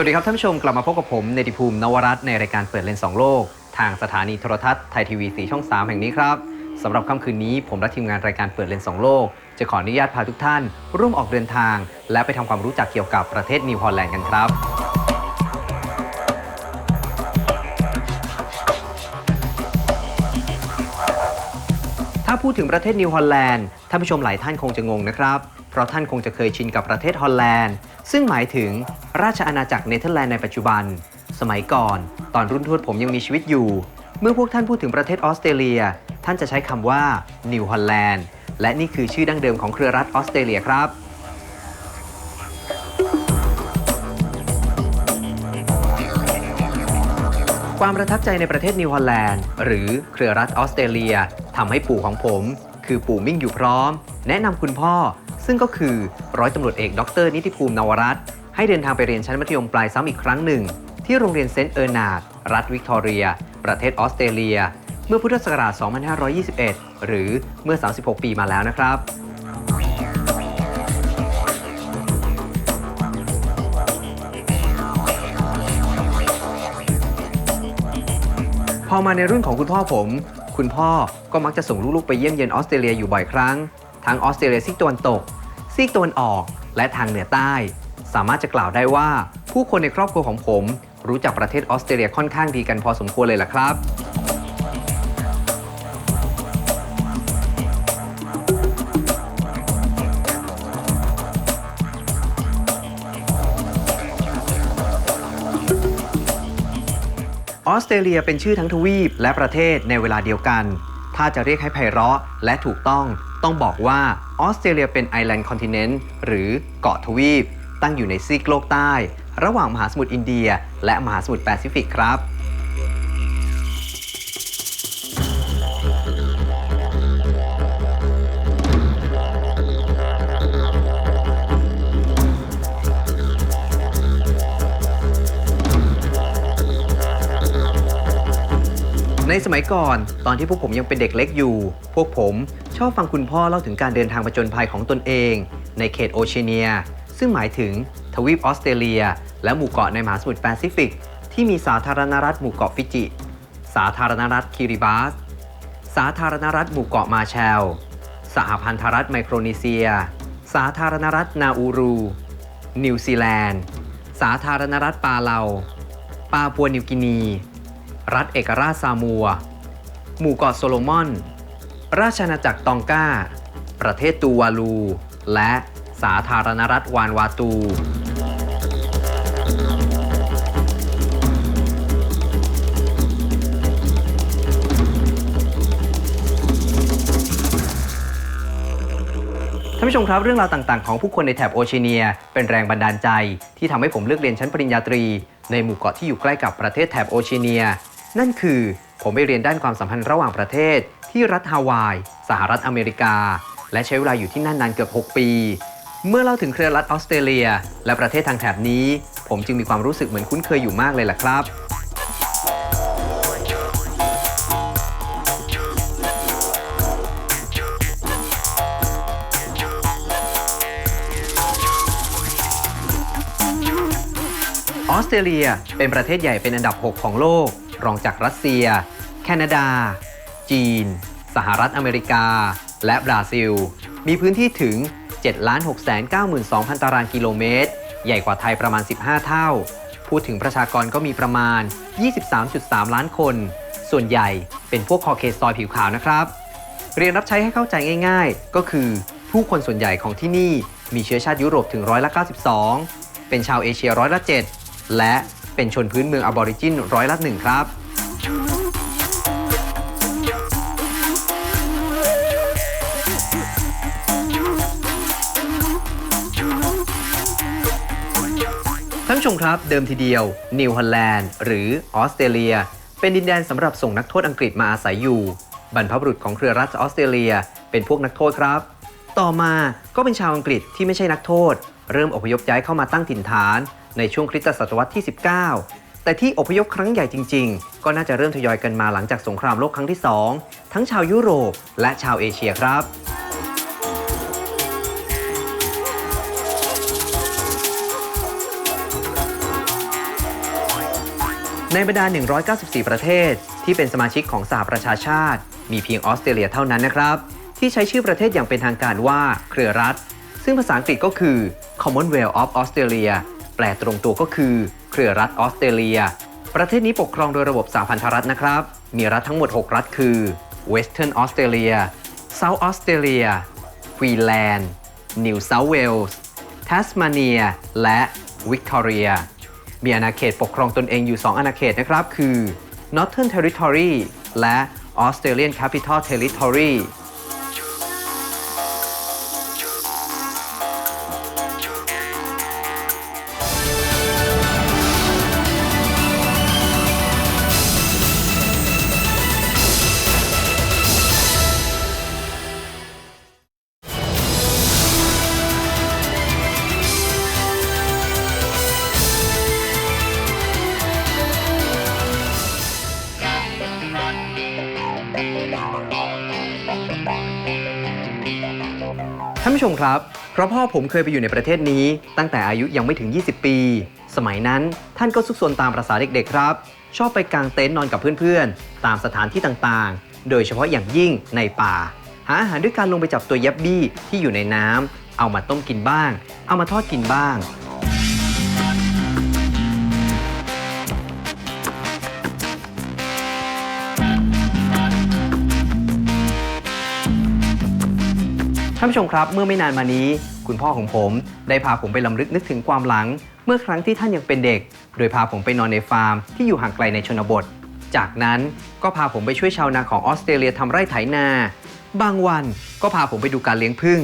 สวัสดีครับท่านผู้ชมกลับมาพบกับผมเนติภูมินวรัตน์ในรายการเปิดเลนส์สองโลก ทางสถานีโทรทัศน์ไทยทีวีสีช่อง 3 แห่งนี้ครับสำหรับค่ำคืนนี้ผมและทีมงานรายการเปิดเลนส์สองโลก จะขออนุญาตพาทุกท่าน ร่วมออกเดินทาง และไปทำความรู้จักเกี่ยวกับประเทศนิวฮอลแลนด์กันครับถ้าพูดถึงประเทศนิวฮอลแลนด์ท่านผู้ชมหลายท่านคงจะงงนะครับ เพราะท่านคงจะเคยชินกับประเทศฮอลแลนด์ ซึ่งหมายถึงราชอาณาจักรเนเธอร์แลนด์ในปัจจุบัน สมัยก่อน ตอนรุ่นทวดผมยังมีชีวิตอยู่ เมื่อพวกท่านพูดถึงประเทศออสเตรเลีย ท่านจะใช้คำว่านิวฮอลแลนด์และนี่คือชื่อดั้งเดิมของเครือรัฐออสเตรเลียครับความประทับใจในประเทศนิวฮอลแลนด์หรือเครือรัฐออสเตรเลียทำให้ปู่ของผม คือปู่มิ่งอยู่พร้อม แนะนำคุณพ่อ ซึ่งก็คือร้อยตำรวจเอกดร นิติภูมินวรัตน์ให้เดินทางไปเรียนชั้นมัธยมปลายซ้ำอีกครั้งหนึ่ง ที่โรงเรียนเซนต์เออร์นาดรัฐวิกตอเรีย ประเทศออสเตรเลีย เมื่อพุทธศักราช 2521 หรือเมื่อ 36 ปีมาแล้วนะครับพอมาในรุ่นของคุณพ่อผม คุณพ่อก็มักจะส่งลูกๆไปเยี่ยมเยียนออสเตรเลียอยู่บ่อยครั้ง ทั้งออสเตรเลียซีกตะวันตก ซีกตะวันออก และทางเหนือใต้ สามารถจะกล่าวได้ว่า ผู้คนในครอบครัวของผม รู้จักประเทศออสเตรเลียค่อนข้างดีกันพอสมควรเลยล่ะครับ สเตรเลียเป็นชื่อทั้งทวีปและประเทศในเวลาเดียวกัน ถ้าจะเรียกให้ไพเราะและถูกต้อง ต้องบอกว่าออสเตรเลียเป็นไอแลนด์คอนติเนนต์หรือเกาะทวีป ตั้งอยู่ในซีกโลกใต้ ระหว่างมหาสมุทรอินเดีย และมหาสมุทรแปซิฟิกครับ ในสมัยก่อน ตอนที่พวกผมยังเป็นเด็กเล็กอยู่ พวกผมชอบฟังคุณพ่อเล่าถึงการเดินทางผจญภัยของตนเอง ในเขตโอเชียเนีย ซึ่งหมายถึงทวีปออสเตรเลีย และหมู่เกาะในมหาสมุทรแปซิฟิก ที่มีสาธารณรัฐหมู่เกาะฟิจิ สาธารณรัฐคิริบาส สาธารณรัฐหมู่เกาะมาแชล สหพันธรัฐไมโครนีเซีย สาธารณรัฐนาอูรู นิวซีแลนด์ สาธารณรัฐปาเลา ปาปัวนิวกินี รัฐเอกราชซามัว หมู่เกาะโซโลมอน ราชอาณาจักรตองกาประเทศตูวาลู และสาธารณรัฐวานวาตู ท่านผู้ชมครับเรื่องราวต่าง ๆ ของผู้คนในแถบโอเชียเนีย เป็นแรงบันดาลใจ ที่ทำให้ผมเลือกเรียนชั้นปริญญาตรี ในหมู่เกาะที่อยู่ใกล้กับประเทศแถบโอเชียเนีย นั่นคือผมไปเรียนด้านความสัมพันธ์ระหว่างประเทศ ที่รัฐฮาวาย สหรัฐอเมริกา และใช้เวลาอยู่ที่นั่นนานเกือบ 6 ปี เมื่อเล่าถึงเครือรัฐออสเตรเลีย และประเทศทางแถบนี้ ผมจึงมีความรู้สึกเหมือนคุ้นเคยอยู่มากเลยล่ะครับออสเตรเลียเป็นประเทศใหญ่เป็นอันดับ 6 ของโลก รองจากรัสเซีย แคนาดา จีน สหรัฐอเมริกา และบราซิล มีพื้นที่ถึง 7,692,000 ตารางกิโลเมตร ใหญ่กว่าไทยประมาณ 15 เท่า พูดถึงประชากรก็มีประมาณ 23.3 ล้านคน ส่วนใหญ่เป็นพวกคอเคสตอยผิวขาวนะครับ เรียนรับใช้ให้เข้าใจง่าย ๆ ก็คือผู้คนส่วนใหญ่ของที่นี่มีเชื้อชาติยุโรปถึงร้อยละ92 เป็นชาวเอเชียร้อยละ7และ เป็นชนพื้นเมืองอบอริจินร้อยละ1ครับท่านผู้ชมครับเดิมทีเดียวนิวฮอลแลนด์หรือออสเตรเลีย เป็นดินแดนสำหรับส่งนักโทษอังกฤษมาอาศัยอยู่ บรรพบุรุษของเครือรัฐออสเตรเลีย เป็นพวกนักโทษครับ ต่อมาก็เป็นชาวอังกฤษที่ไม่ใช่นักโทษ เริ่มอพยพย้ายเข้ามาตั้งถิ่นฐาน ในช่วงคริสตศตวรรษที่ 19 แต่ที่อพยพครั้งใหญ่จริง ๆ ก็น่าจะเริ่มทยอยกันมาหลังจากสงครามโลกครั้งที่ 2 ทั้งชาวยุโรปและชาวเอเชียครับในบรรดา 194 ประเทศ ที่เป็นสมาชิกของสหประชาชาติ มีเพียงออสเตรเลียเท่านั้นนะครับ ที่ใช้ชื่อประเทศอย่างเป็นทางการว่าเครือรัฐ ซึ่งภาษาอังกฤษก็คือ Commonwealth of Australia ปลตรงตัวก็คือ เครือรัฐออสเตรเลีย ประเทศนี้ปกครองโดยระบบสหพันธรัฐนะครับ มีรัฐทั้งหมด 6 รัฐคือ Western Australia South Australia Queensland New South Wales ทัสมาเนียและวิกตอเรียมีอาณาเขตปกครองตนเองอยู่ 2 อาณาเขตนะครับ คือ Northern Territory และ Australian Capital Territory านผู้ชมครับ เพราะพ่อผมเคยไปอยู่ในประเทศนี้ ตั้งแต่อายุยังไม่ถึง 20 ปี สมัยนั้นท่านก็ซุกซนตามประษาเด็กๆครับ ชอบไปกางเต็นท์นอนกับเพื่อนๆ ตามสถานที่ต่างๆ โดยเฉพาะอย่างยิ่งในป่า หาอาหารด้วยการลงไปจับตัวยับบี้ที่อยู่ในน้ำเอามาต้มกินบ้าง เอามาทอดกินบ้าง ท่านผู้ชมครับ เมื่อไม่นานมานี้ คุณพ่อของผมได้พาผมไปลำลึกนึกถึงความหลัง เมื่อครั้งที่ท่านยังเป็นเด็ก โดยพาผมไปนอนในฟาร์มที่อยู่ห่างไกลในชนบท จากนั้นก็พาผมไปช่วยชาวนาของออสเตรเลียทำไร่ไถนา บางวันก็พาผมไปดูการเลี้ยงผึ้ง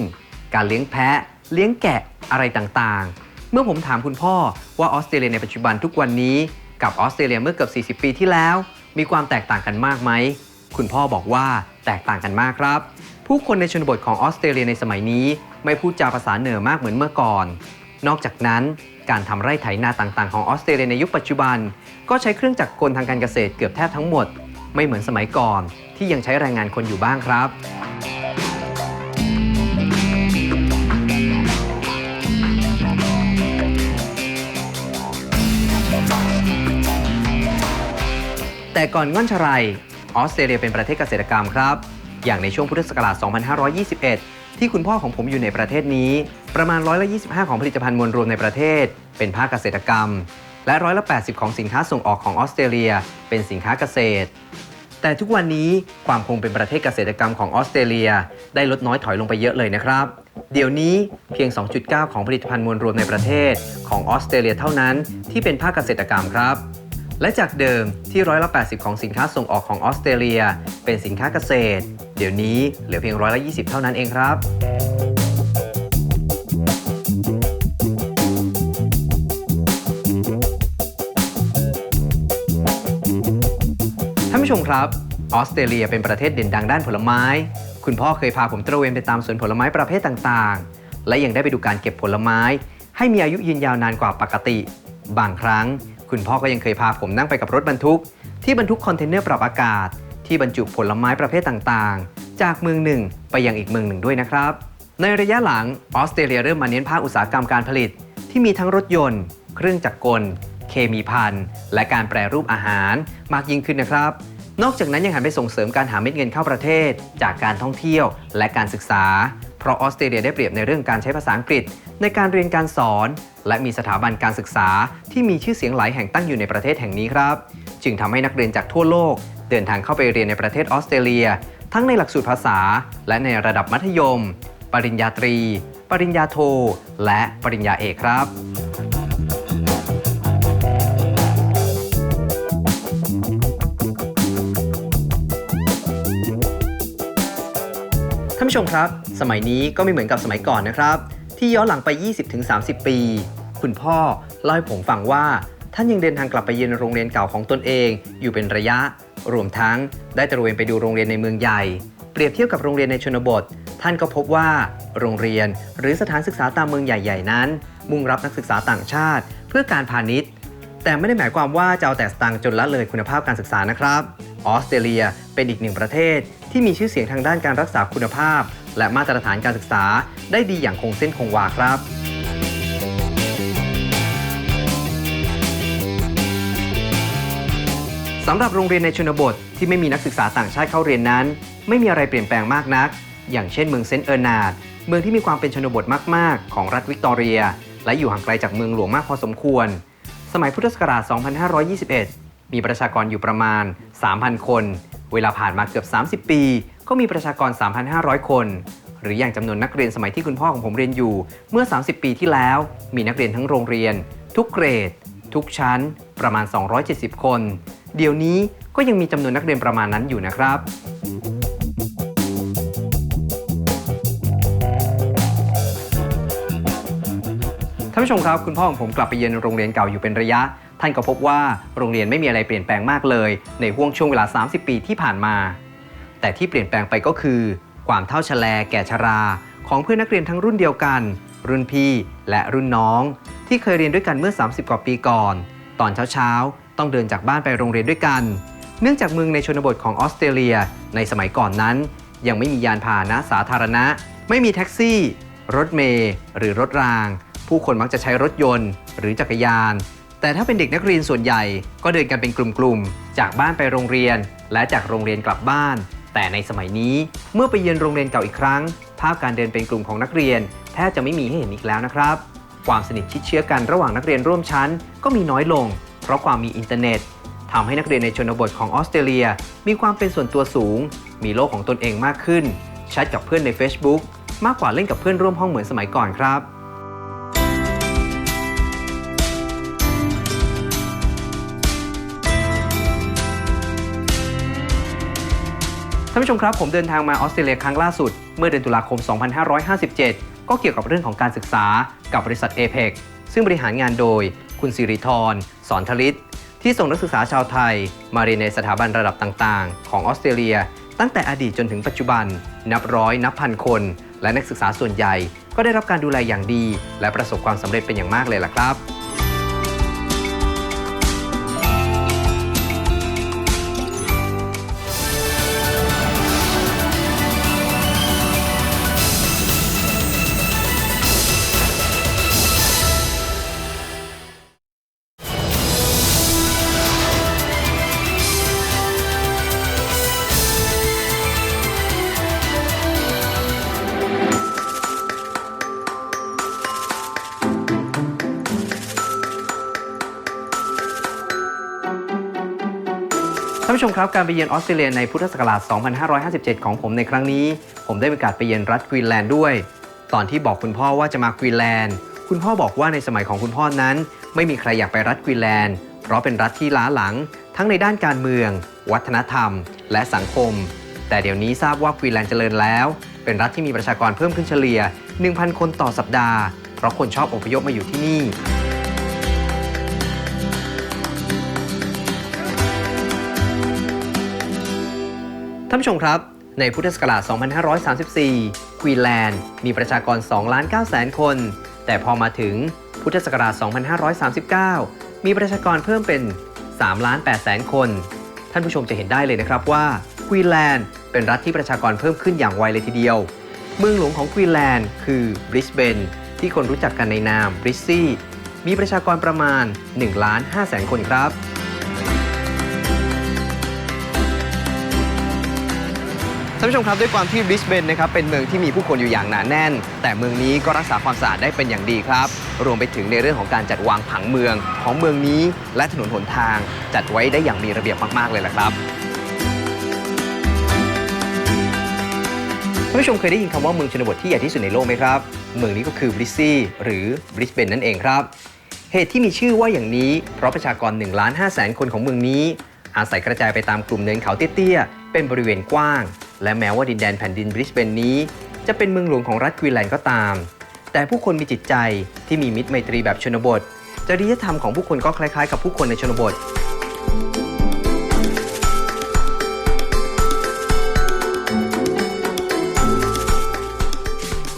การเลี้ยงแพะ เลี้ยงแกะอะไรต่างๆ เมื่อผมถามคุณพ่อว่าออสเตรเลียในปัจจุบันทุกวันนี้กับออสเตรเลียเมื่อเกือบ 40 ปีที่แล้ว มีความแตกต่างกันมากไหม คุณพ่อบอกว่าแตกต่างกันมากครับ ผู้คนในชนบทของออสเตรเลียในสมัยนี้ ไม่พูดจาภาษาเหนือมากเหมือนเมื่อก่อน นอกจากนั้น การทำไร่ไถนาต่างๆของออสเตรเลียในยุคปัจจุบัน ก็ใช้เครื่องจักรกลทางการเกษตรเกือบแทบทั้งหมด ไม่เหมือนสมัยก่อน ที่ยังใช้แรงงานคนอยู่บ้างครับแต่ก่อนง่อนชรัยออสเตรเลียเป็นประเทศเกษตรกรรมครับ อย่างในช่วงพุทธศักราช 2521 ที่คุณพ่อของผมอยู่ในประเทศนี้ ประมาณร้อยละ25 ของผลิตภัณฑ์มวลรวมในประเทศ เป็นภาคเกษตรกรรม และร้อยละ80 ของสินค้าส่งออกของออสเตรเลีย เป็นสินค้าเกษตร แต่ทุกวันนี้ความคงเป็นประเทศเกษตรกรรมของออสเตรเลีย ได้ลดน้อยถอยลงไปเยอะเลยนะครับ เดี๋ยวนี้เพียง 2.9 ของผลิตภัณฑ์มวลรวมในประเทศ ของออสเตรเลียเท่านั้นที่เป็นภาคเกษตรกรรมครับและจากเดิมที่ร้อยละ80 ของสินค้าส่งออกของออสเตรเลีย เป็นสินค้าเกษตร เดี๋ยวนี้เหลือเพียงร้อยละ20 เท่านั้นเองครับ ท่านผู้ชมครับ ออสเตรเลียเป็นประเทศเด่นดังด้านผลไม้ คุณพ่อเคยพาผมตระเวนไปตามสวนผลไม้ประเภทต่างๆ และยังได้ไปดูการเก็บผลไม้ ให้มีอายุยืนยาวนานกว่าปกติ บางครั้ง คุณพ่อก็ยังเคยพาผมนั่งไปกับรถบรรทุก ที่บรรทุกคอนเทนเนอร์ปรับอากาศ ที่บรรจุผลไม้ประเภทต่างๆ จากเมืองหนึ่งไปยังอีกเมืองหนึ่งด้วยนะครับ ในระยะหลังออสเตรเลียเริ่มมาเน้นภาคอุตสาหกรรมการผลิต ที่มีทั้งรถยนต์ เครื่องจักรกล เคมีภัณฑ์และการแปรรูปอาหารมากยิ่งขึ้นนะครับ นอกจากนั้นยังหันไปส่งเสริมการหาเม็ดเงินเข้าประเทศ จากการท่องเที่ยวและการศึกษา เพราะออสเตรเลียได้เปรียบในเรื่องการใช้ภาษาอังกฤษ ในการเรียนการสอน และมีสถาบันการศึกษา ที่มีชื่อเสียงหลายแห่งตั้งอยู่ในประเทศแห่งนี้ครับ จึงทำให้นักเรียนจากทั่วโลก เดินทางเข้าไปเรียนในประเทศออสเตรเลีย ทั้งในหลักสูตรภาษา และในระดับมัธยม ปริญญาตรี ปริญญาโท และปริญญาเอกครับท่านผู้ชมครับ สมัยนี้ก็ไม่เหมือนกับสมัยก่อนนะครับ ที่ย้อนหลังไป 20-30 ปี คุณพ่อเล่าให้ผมฟังว่า ท่านยังเดินทางกลับไปเยือนโรงเรียนเก่าของตนเอง อยู่เป็นระยะ รวมทั้งได้ตระเวนไปดูโรงเรียนในเมืองใหญ่ เปรียบเทียบกับโรงเรียนในชนบท ท่านก็พบว่า โรงเรียนหรือสถานศึกษาตามเมืองใหญ่ ๆ นั้น มุ่งรับนักศึกษาต่างชาติ เพื่อการพาณิชย์ แต่ไม่ได้หมายความว่าจะเอาแต่สตางค์จนละเลยคุณภาพการศึกษานะครับ ออสเตรเลียเป็นอีกหนึ่งประเทศที่มีชื่อเสียงทางด้านการรักษาคุณภาพ และมาตรฐานการศึกษาได้ดีอย่างคงเส้นคงวาครับ สำหรับโรงเรียนในชนบทที่ไม่มีนักศึกษาต่างชาติเข้าเรียนนั้น ไม่มีอะไรเปลี่ยนแปลงมากนัก อย่างเช่นเมืองเซนต์เออร์นาดเมืองที่มีความเป็นชนบทมาก ๆ ของรัฐวิกตอเรีย และอยู่ห่างไกลจากเมืองหลวงมากพอสมควร สมัยพุทธศักราช 2521 มีประชากรอยู่ประมาณ 3,000 คน เวลาผ่านมาเกือบ 30 ปี ก็มีประชากร 3,500 คน หรืออย่างจำนวนนักเรียนสมัยที่คุณพ่อของผมเรียนอยู่ เมื่อ 30 ปีที่แล้ว มีนักเรียนทั้งโรงเรียน ทุกเกรด ทุกชั้น ประมาณ 270 คน เดี๋ยวนี้ก็ยังมีจำนวนนักเรียนประมาณนั้นอยู่นะครับ ท่านผู้ชมครับ คุณพ่อของผมกลับไปเยือนโรงเรียนเก่าอยู่เป็นระยะ ท่านก็พบว่าโรงเรียนไม่มีอะไรเปลี่ยนแปลงมากเลย ในห่วงช่วงเวลา 30 ปีที่ผ่านมา แต่ที่เปลี่ยนแปลงไปก็คือ ความเท่าชแลแก่ชรา ของเพื่อนนักเรียนทั้งรุ่นเดียวกัน รุ่นพี่และรุ่นน้อง ที่เคยเรียนด้วยกันเมื่อ 30 กว่าปีก่อน ตอนเช้าๆ ต้องเดินจากบ้านไปโรงเรียนด้วยกัน เนื่องจากเมืองในชนบทของออสเตรเลียในสมัยก่อนนั้น ยังไม่มียานพาหนะสาธารณะ ไม่มีแท็กซี่ รถเมล์หรือรถราง ผู้คนมักจะใช้รถยนต์ หรือจักรยาน แต่ถ้าเป็นเด็กนักเรียนส่วนใหญ่ก็เดินกันเป็นกลุ่มๆจากบ้านไปโรงเรียน และจากโรงเรียนกลับบ้าน แต่ในสมัยนี้เมื่อไปเยือนโรงเรียนเก่าอีกครั้ง ภาพการเดินเป็นกลุ่มของนักเรียนแทบจะไม่มีให้เห็นอีกแล้วนะครับความสนิทชิดเชื้อกันระหว่างนักเรียนร่วมชั้นก็มีน้อยลง เพราะความมีอินเทอร์เน็ตทำให้นักเรียนในชนบทของออสเตรเลีย มีความเป็นส่วนตัวสูง มีโลกของตนเองมากขึ้นแชทกับเพื่อนใน Facebook มากกว่าเล่นกับเพื่อนร่วมห้องเหมือนสมัยก่อนครับท่านผู้ชมครับ ผมเดินทางมาออสเตรเลียครั้งล่าสุด เมื่อเดือนตุลาคม 2557 ก็เกี่ยวกับเรื่องของการศึกษากับบริษัท APEC ซึ่งบริหารงานโดย คุณสิริธรสอนทลิตที่ส่งนักศึกษาชาวไทย มาเรียนในสถาบันระดับต่างๆ ของออสเตรเลีย ตั้งแต่อดีตจนถึงปัจจุบัน นับร้อยนับพันคน และนักศึกษาส่วนใหญ่ ก็ได้รับการดูแลอย่างดี และประสบความสำเร็จเป็นอย่างมากเลยล่ะครับ ชมครับ การไปเยือนออสเตรเลียในพุทธศักราช 2557 ของผมในครั้งนี้ ผมได้มีโอกาสไปเยือนรัฐควีนแลนด์ด้วย ตอนที่บอกคุณพ่อว่าจะมาควีนแลนด์ คุณพ่อบอกว่าในสมัยของคุณพ่อนั้น ไม่มีใครอยากไปรัฐควีนแลนด์ เพราะเป็นรัฐที่ล้าหลัง ทั้งในด้านการเมือง วัฒนธรรม และสังคม แต่เดี๋ยวนี้ทราบว่าควีนแลนด์เจริญแล้ว เป็นรัฐที่มีประชากรเพิ่มขึ้นเฉลี่ย 1,000 คนต่อสัปดาห์ เพราะคนชอบอพยพมาอยู่ที่นี่ ท่านผู้ชมครับ ในพุทธศักราช 2534 ควีนแลนด์มีประชากร 2 ล้าน9แสนคน แต่พอมาถึงพุทธศักราช 2539 มีประชากรเพิ่มเป็น 3 ล้าน8แสนคน ท่านผู้ชมจะเห็นได้เลยนะครับว่าควีนแลนด์เป็นรัฐที่ประชากรเพิ่มขึ้นอย่างไวเลยทีเดียว เมืองหลวงของควีนแลนด์คือบริสเบนที่คนรู้จักกันในนามบริสซี่มีประชากรประมาณ1ล้าน5แสนคนครับ ท่านผู้ชมครับด้วยความที่บริสเบนนะครับเป็นเมืองที่มีผู้คนอยู่อย่างหนาแน่น แต่เมืองนี้ก็รักษาความสะอาดได้เป็นอย่างดีครับ รวมไปถึงในเรื่องของการจัดวางผังเมืองของเมืองนี้ และถนนหนทางจัดไว้ได้อย่างมีระเบียบมากๆเลยละครับท่านผู้ชมเคยได้ยินคำว่าเมืองชนบทที่ใหญ่ที่สุดในโลกไหมครับ เมืองนี้ก็คือบริสซี่หรือบริสเบนนั่นเองครับ เหตุที่มีชื่อว่าอย่างนี้ เพราะประชากร1ล้าน5แสนคนของเมืองนี้ อาศัยกระจายไปตามกลุ่มเนินเขาเตี้ยๆเป็นบริเวณกว้าง และแม้ว่าดินแดนแผ่นดินบริสเบนนี้ จะเป็นเมืองหลวงของรัฐควีนแลนด์ก็ตาม แต่ผู้คนมีจิตใจที่มีมิตรไมตรีแบบชนบท จริยธรรมของผู้คนก็คล้ายๆ กับผู้คนในชนบท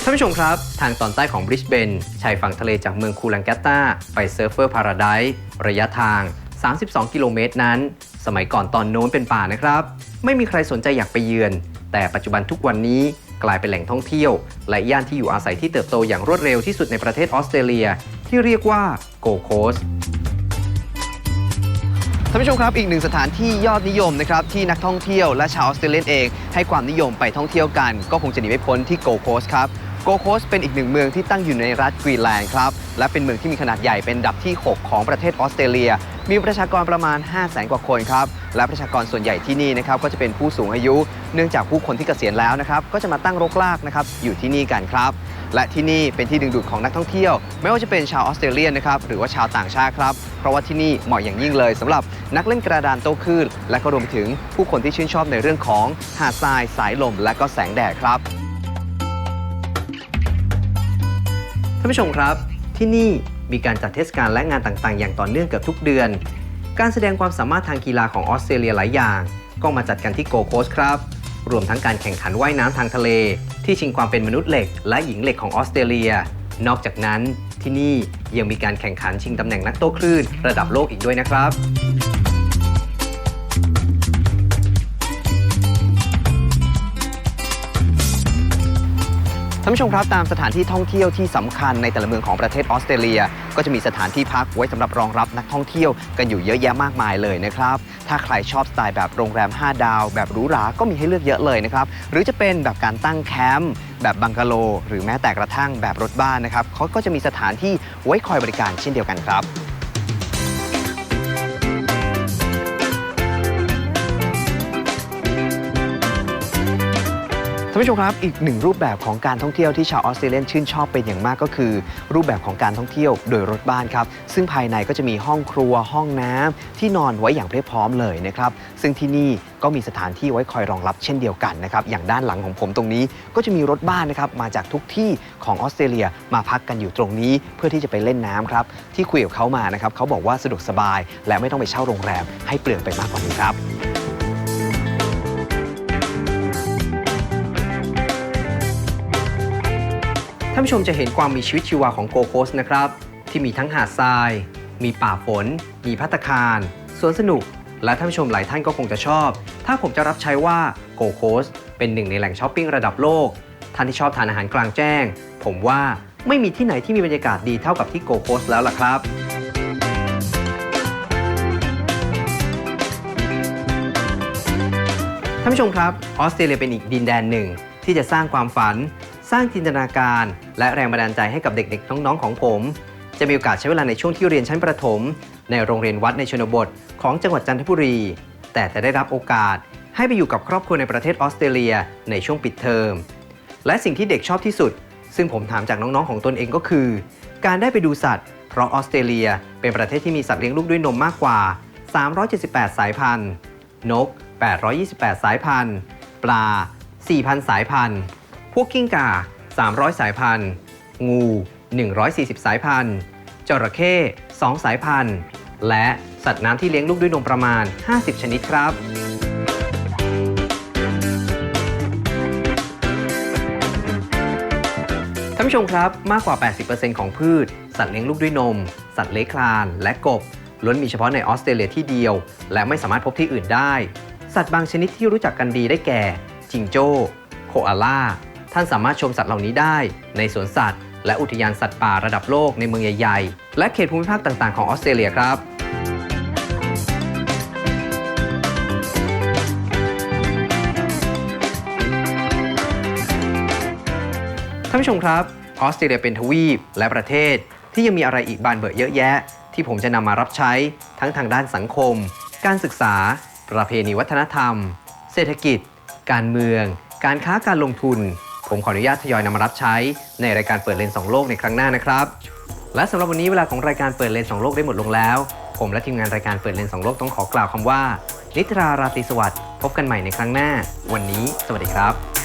ท่านผู้ชมครับ ทางตอนใต้ของบริสเบนชายฝั่งทะเลจากเมืองคูลังแกตตาไปเซิร์ฟเฟอร์พาราไดซ์ระยะทาง 32 กิโลเมตรนั้น สมัยก่อนตอนโน้นเป็นป่านะครับ ไม่มีใครสนใจอยากไปเยือน แต่ปัจจุบันทุกวันนี้กลายเป็นแหล่งท่องเที่ยว และย่านที่อยู่อาศัยที่เติบโตอย่างรวดเร็วที่สุดในประเทศออสเตรเลีย ที่เรียกว่าโกโคสท่านผู้ชมครับ อีกหนึ่งสถานที่ยอดนิยมนะครับที่นักท่องเที่ยวและชาวออสเตรเลียเอง ให้ความนิยมไปท่องเที่ยวกัน ก็คงจะหนีไม่พ้นที่โกโคสครับ โกโคสเป็นอีกหนึ่งเมืองที่ตั้งอยู่ในรัฐกรีนแลนด์ครับ และเป็นเมืองที่มีขนาดใหญ่เป็นดับที่ 6 ของประเทศออสเตรเลีย มีประชากรประมาณ 5 0 0แสนกว่าคนครับ และประชากรส่วนใหญ่ที่นี่นะครับก็จะเป็นผู้สูงอายุ เนื่องจากผู้คนที่เกษียณแล้วนะครับก็จะมาตั้งรกรากนะครับอยู่ที่นี่กันครับ และที่นี่เป็นที่ดึงดูดของนักท่องเที่ยว ไม่ว่าจะเป็นชาวออสเตรเลียนะครับหรือว่าชาวต่างชาติครับ เพราะว่าที่นี่เหมาะอย่างยิ่งเลยสำหรับนักเล่นกระดานโต้คลื่นและก็รวมไปถึงผู้คนที่ชื่นชอบในเรื่องของหาดทรายสายลมและก็แสงแดดครับานผู้ชมครับ ที่นี่มีการจัดเทศกาลและงานต่างๆ อย่างต่อเนื่องเกือบทุกเดือน การแสดงความสามารถทางกีฬาของออสเตรเลียหลายอย่าง ก็มาจัดกันที่โกโคสครับ รวมทั้งการแข่งขันว่ายน้ำทางทะเล ที่ชิงความเป็นมนุษย์เหล็ก และหญิงเหล็กของออสเตรเลีย นอกจากนั้นที่นี่ยังมีการแข่งขันชิงตำแหน่งนักโต้คลื่นระดับโลกอีกด้วยนะครับานผู้ชมครับตามสถานที่ท่องเที่ยวที่สำคัญในแต่ละเมืองของประเทศออสเตรเลีย ก็จะมีสถานที่พักไว้สำหรับรองรับนักท่องเที่ยวกันอยู่เยอะแยะมากมายเลยนะครับ ถ้าใครชอบสไตล์แบบโรงแรม 5 ดาว แบบหรูหราก็มีให้เลือกเยอะเลยนะครับ หรือจะเป็นแบบการตั้งแคมป์แบบบังกะโล หรือแม้แต่กระทั่งแบบรถบ้านนะครับเขาก็จะมีสถานที่ไว้คอยบริการเช่นเดียวกันครับานผู้ชมครับอีกหนึ่งรูปแบบของการท่องเที่ยวที่ชาวออสเตรเลียนชื่นชอบเป็นอย่างมากก็คือ รูปแบบของการท่องเที่ยวโดยรถบ้านครับ ซึ่งภายในก็จะมีห้องครัวห้องน้ำที่นอนไว้อย่างเพียบพร้อมเลยนะครับ ซึ่งที่นี่ก็มีสถานที่ไว้คอยรองรับเช่นเดียวกันนะครับ อย่างด้านหลังของผมตรงนี้ก็จะมีรถบ้านนะครับมาจากทุกที่ของออสเตรเลียมาพักกันอยู่ตรงนี้ เพื่อที่จะไปเล่นน้ำครับที่คุยกับเขามานะครับเขาบอกว่าสะดวกสบาย และไม่ต้องไปเช่าโรงแรมให้เปลืองไปมากกว่านี้ครับานผู้ชมจะเห็นความมีชีวิตชีวาของโกโคสนะครับ ที่มีทั้งหาดทราย มีป่าฝน มีพัตคารสวนสนุก และท่านผู้ชมหลายท่านก็คงจะชอบ ถ้าผมจะรับใช้ว่าโกโคสเป็นหนึ่งในแหล่งช้อปปิ้งระดับโลก ท่านที่ชอบทานอาหารกลางแจ้ง ผมว่าไม่มีที่ไหนที่มีบรรยากาศดีเท่ากับที่โกโคสแล้วล่ะครับท่านผู้ชมครับออสเตรเลียเป็นอีกดินแดนหนึ่งที่จะสร้างความฝัน สร้างจินตนาการ และแรงบันดาลใจให้กับเด็กๆ น้องๆ ของผม จะมีโอกาสใช้เวลาในช่วงที่เรียนชั้นประถม ในโรงเรียนวัดในชนบท ของจังหวัดจันทบุรี แต่จะได้รับโอกาสให้ไปอยู่กับครอบครัวในประเทศออสเตรเลียในช่วงปิดเทอม และสิ่งที่เด็กชอบที่สุด ซึ่งผมถามจากน้องๆ ของตนเองก็คือ การได้ไปดูสัตว์ เพราะออสเตรเลีย เป็นประเทศที่มีสัตว์เลี้ยงลูกด้วยนมมากกว่า 378 สายพันธุ์ นก 828 สายพันธุ์ ปลา 4,000 สายพันธุ์ พวกกิ้งก่า 300 สายพันธุ์ งู 140 สายพันธุ์ จระเข้ 2 สายพันธุ์ และสัตว์น้ำที่เลี้ยงลูกด้วยนมประมาณ 50 ชนิดครับท่านผู้ชมครับมากกว่า 80%ของพืช สัตว์เลี้ยงลูกด้วยนม สัตว์เลื้อยคลาน และกบล้วนมีเฉพาะในออสเตรเลียที่เดียว และไม่สามารถพบที่อื่นได้ สัตว์บางชนิดที่รู้จักกันดีได้แก่ จิงโจ้ โคอาล่า ท่านสามารถชมสัตว์เหล่านี้ได้ ในสวนสัตว์ และอุทยานสัตว์ป่าระดับโลกในเมืองใหญ่ๆ และเขตภูมิภาคต่างๆ ของออสเตรเลียครับท่านผู้ชมครับออสเตรเลียเป็นทวีปและประเทศที่ยังมีอะไรอีกบานเบอะเยอะแยะ ที่ผมจะนำมารับใช้ทั้งทางด้านสังคม การศึกษา ประเพณีวัฒนธรรม เศรษฐกิจ การเมือง การค้าการลงทุน ผมขออนุญาตทยอยนำมารับใช้ในรายการเปิดเลนส์สองโลกในครั้งหน้านะครับ และสำหรับวันนี้เวลาของรายการเปิดเลนส์สองโลกได้หมดลงแล้ว ผมและทีมงานรายการเปิดเลนส์สองโลกต้องขอกล่าวคำว่า นิทราราตรีสวัสดิ์พบกันใหม่ในครั้งหน้า วันนี้ สวัสดีครับ